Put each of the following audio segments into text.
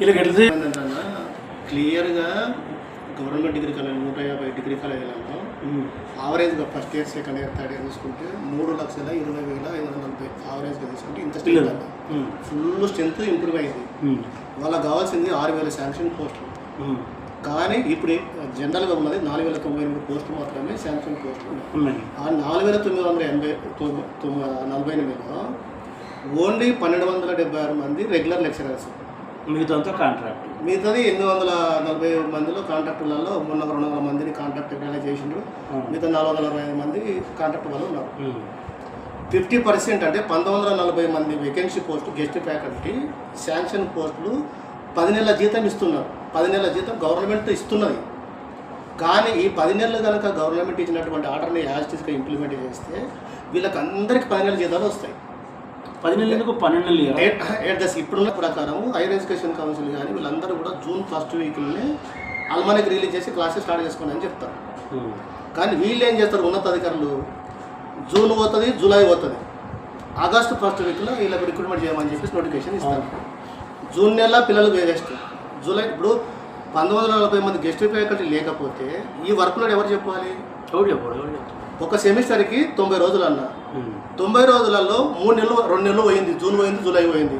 వీళ్ళకి ఎట్లా క్లియర్గా గవర్నమెంట్ డిగ్రీ కాలేజ్ నూట యాభై డిగ్రీ కాలేజీలలో ఆవరేజ్గా first year second year third year తీసుకుంటే మూడు లక్షల ఇరవై వేల ఐదు వందల నలభై ఆవరేజ్గా తీసుకుంటే ఇంత పిల్లలు. ఫుల్ స్ట్రెంత్ ఇంప్రూవ్ అయింది. వాళ్ళకి కావాల్సింది ఆరు వేల శాంక్షన్ పోస్టులు కానీ ఇప్పుడు జనరల్గా ఉన్నది నాలుగు వేల తొంభై ఎనిమిది పోస్టులు మాత్రమే శాంక్షన్ పోస్టులు ఉన్నాయి. ఆ నాలుగు వేల తొమ్మిది వందల ఎనభై తొమ్మిది నలభై ఎనిమిదిలో ఓన్లీ పన్నెండు వందల డెబ్బై ఆరు మంది రెగ్యులర్ లెక్చరర్స్ మిగతా కాంట్రాక్ట్ మిగతాది ఎనిమిది వందల నలభై మందిలో కాంట్రాక్టులలో మొన్న రెండు వందల మందిని కాంట్రాక్ట్ రిలైజ్ చేసిండ్రు. మిగతా నాలుగు వందల అరవై ఐదు మంది కాంట్రాక్ట్ వాళ్ళు ఉన్నారు. ఫిఫ్టీ పర్సెంట్ అంటే పంతొమ్మిది వందల నలభై మంది vacancy post guest faculty sanction పోస్టులు పది నెలల జీతం ఇస్తున్నారు. పది నెలల జీతం గవర్నమెంట్ ఇస్తున్నది. కానీ ఈ పది నెలలు కనుక గవర్నమెంట్ ఇచ్చినటువంటి ఆర్డర్ని యాజిటీస్గా ఇంప్లిమెంట్ చేస్తే వీళ్ళకి అందరికి పది నెలల జీతాలు వస్తాయి. పది నెలలు ఎందుకు పన్నెండు నెలలు? ఎట్ దస్ ఇప్పుడున్న ప్రకారం హైయర్ ఎడ్యుకేషన్ కౌన్సిల్ కానీ వీళ్ళందరూ కూడా జూన్ ఫస్ట్ వీక్లోనే అల్మానికి రిలీజ్ చేసి క్లాసెస్ స్టార్ట్ చేసుకోండి అని చెప్తారు. ఉమ్. కానీ వీళ్ళు ఏం చేస్తారు? ఉన్నతాధికారులు జూన్ పోతుంది జూలై పోతుంది. ఆగస్టు ఫస్ట్ వీక్లో వీళ్ళకి రిక్రూట్మెంట్ చేయమని చెప్పేసి నోటిఫికేషన్ ఇస్తారు. జూన్ నెల పిల్లలు వేస్ట్ జూలై ఇప్పుడు పంతొమ్మిది వందల నలభై మంది గెస్ట్ ఫ్యాకల్టీ లేకపోతే ఈ వర్క్ లోడ్ ఎవరు చెప్పాలి? ఎవడు చెప్పాడు ఎవడు చెప్తాడు ఒక సెమిస్టర్కి తొంభై రోజులు అన్న. తొంభై రోజులలో మూడు నెలలు రెండు నెలలు పోయింది జూన్ పోయింది జూలై పోయింది.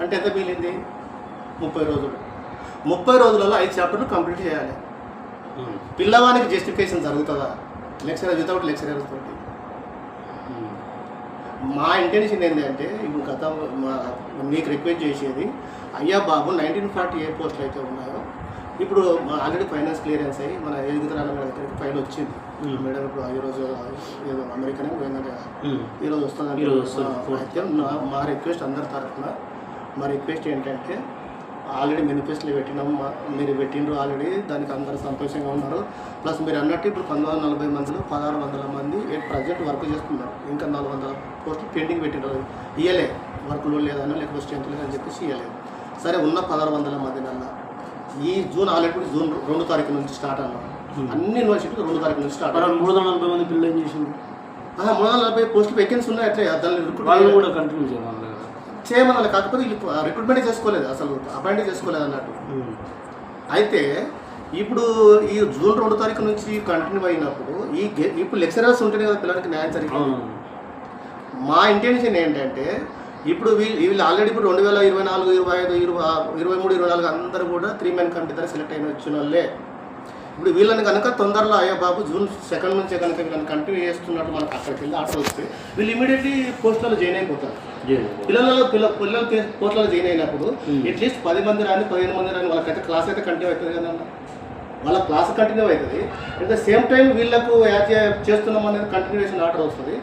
అంటే ఎంత మిగిలింది ముప్పై రోజులు ముప్పై రోజులలో ఐదు చాప్టర్లు కంప్లీట్ చేయాలి. పిల్లవానికి జస్టిఫికేషన్ జరుగుతుందా లెక్చరర్ వితౌట్ లెక్చరర్ తోటి. మా ఇంటెన్షన్ ఏంటంటే ఇప్పుడు గత మీకు రిక్వెస్ట్ చేసేది అయ్యా బాబు నైన్టీన్ ఫార్టీ ఏ పోస్టులు అయితే ఉన్నాయో ఇప్పుడు మా ఆల్రెడీ ఫైనాన్స్ క్లియరెన్స్ అయ్యి మన ఎదుగుతున్న దగ్గరికి ఫైల్ వచ్చింది. మేడం ఇప్పుడు ఈరోజు ఏదో అమెరికానే పోయిందంటే ఉమ్. ఈరోజు వస్తుంది. అయితే మా రిక్వెస్ట్ అందరి తరఫున మా రిక్వెస్ట్ ఏంటంటే ఆల్రెడీ మేనిఫెస్టోలో పెట్టినాం మా- మీరు పెట్టిండ్రు ఆల్రెడీ దానికి అందరూ సంతోషంగా ఉన్నారు ప్లస్ మీరు అన్నట్టు ఇప్పుడు పంతొమ్మిది వందల నలభై మందిలో పదహారు వందల మంది ప్రజెంట్ వర్క్ చేస్తున్నారు ఇంకా నాలుగు వందల పోస్టులు పెండింగ్ పెట్టినారు ఇయ్యలే వర్క్లో లేదని లేకపోతే స్ట్రెంత్ లేదని చెప్పేసి ఇయ్యలేదు సరే ఉన్న పదహారు వందల మంది నల్ల ఈ జూన్ ఆల్రెడీ జూన్ రెండు తారీఖు నుంచి స్టార్ట్ అన్నాం అన్ని యూనివర్సిటీలు రెండు తారీఖు నుంచి స్టార్ట్ మూడు వందల నలభై మంది పిల్లలు ఏం చేసింది ఆ, మూడు వందల నలభై పోస్టులు వేకెన్సీ ఉన్నాయి అట్లే దాన్ని వాళ్ళు. కూడా కంటిన్యూ చేయాలి కదా. చేయమనాలి కాకపోతే రిక్రూట్మెంట్ చేసుకోలేదు అసలు అపాయింట్ చేసుకోలేదు అన్నట్టు. ఉమ్. అయితే ఇప్పుడు ఈ జూన్ రెండు తారీఖు నుంచి కంటిన్యూ అయినప్పుడు ఈ ఇప్పుడు లెక్చరర్స్ ఉంటేనే కదా పిల్లలకి న్యాయం జరిగింది. మా ఇంటెన్షన్ ఏంటంటే ఇప్పుడు వీళ్ళు వీళ్ళు ఆల్రెడీ ఇప్పుడు రెండు వేల ఇరవై నాలుగు ఇరవై ఐదు ఇరవై ఇరవై మూడు ఇరవై నాలుగు అందరూ కూడా త్రీ మెన్ కమిటీ ద్వారా సెలెక్ట్ అయిన వచ్చిన వాళ్ళే. ఇప్పుడు వీళ్ళని కనుక తొందరలో అయ్యా బాబు జూన్ సెకండ్ నుంచే కనుక వీళ్ళని కంటిన్యూ చేస్తున్నట్టు మనకు అక్కడికి వెళ్ళి ఆర్డర్ వస్తే వీళ్ళు ఇమీడియట్లీ పోస్టులలో జాయిన్ అయిపోతారు. పిల్లలలో పిల్ల పిల్లలు పోస్టులలో జాయిన్ అయినప్పుడు Hmm. అట్లీస్ట్ పది మంది రాని పదిహేను మంది రాని వాళ్ళకైతే క్లాస్ అయితే కంటిన్యూ అవుతుంది కదన్న. వాళ్ళ క్లాస్ కంటిన్యూ అవుతుంది. అట్ ద సేమ్ టైం వీళ్ళకు చే- చేస్తున్నాం అనేది కంటిన్యూషన్ ఆర్డర్ వస్తుంది.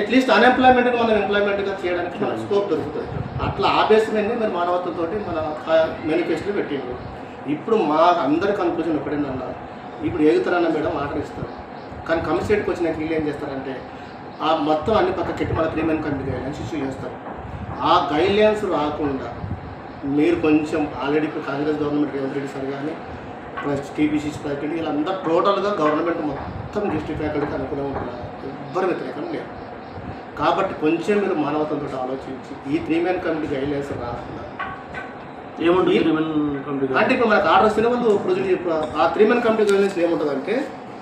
అట్లీస్ట్ అన్ఎంప్లాయ్మెంట్ మనం ఎంప్లాయ్మెంట్గా చేయడానికి మనకు స్కోప్ దొరుకుతుంది. అట్లా ఆ బేస్ మీద మీరు మానవత్వంతో మన మేనిఫెస్టోలో పెట్టిండ్రు. ఇప్పుడు మా అందరి కన్క్లూజన్ ఒకటేనన్నా ఇప్పుడు ఎగుతారన్న మేడం ఆర్డర్ ఇస్తారు కానీ కమిషన్కి వచ్చిన వీళ్ళు ఏం చేస్తారంటే ఆ మొత్తం అన్ని పక్క కెట్టి మన three men committee guidelines issue చేస్తారు. ఆ గైడ్లైన్స్ రాకుండా మీరు కొంచెం ఆల్రెడీ ఇప్పుడు కాంగ్రెస్ గవర్నమెంట్ రేవంత్ రెడ్డి సార్ కానీ ప్లస్ టీపీసీసీ ప్రెసిడెంట్ వీళ్ళందరూ టోటల్గా గవర్నమెంట్ మొత్తం డిస్ట్రిక్ట్ ఫ్యాకల్టీకి అనుకూలంగా ఉంటున్నారు. ఎవ్వరు వ్యతిరేకం లేదు. కాబట్టి కొంచెం మీరు మానవతంతో ఆలోచించి ఈ త్రీ మెన్ కమిటీ గైడ్లైన్స్ రాకుండా ఏముంటుంది అంటే ఇప్పుడు మనకు ఆర్డర్ వస్తేనే వాళ్ళు ప్రొసీడ్ ఆ త్రీ మెన్ కమిటీ గైడ్లైన్స్ ఏముంటుందంటే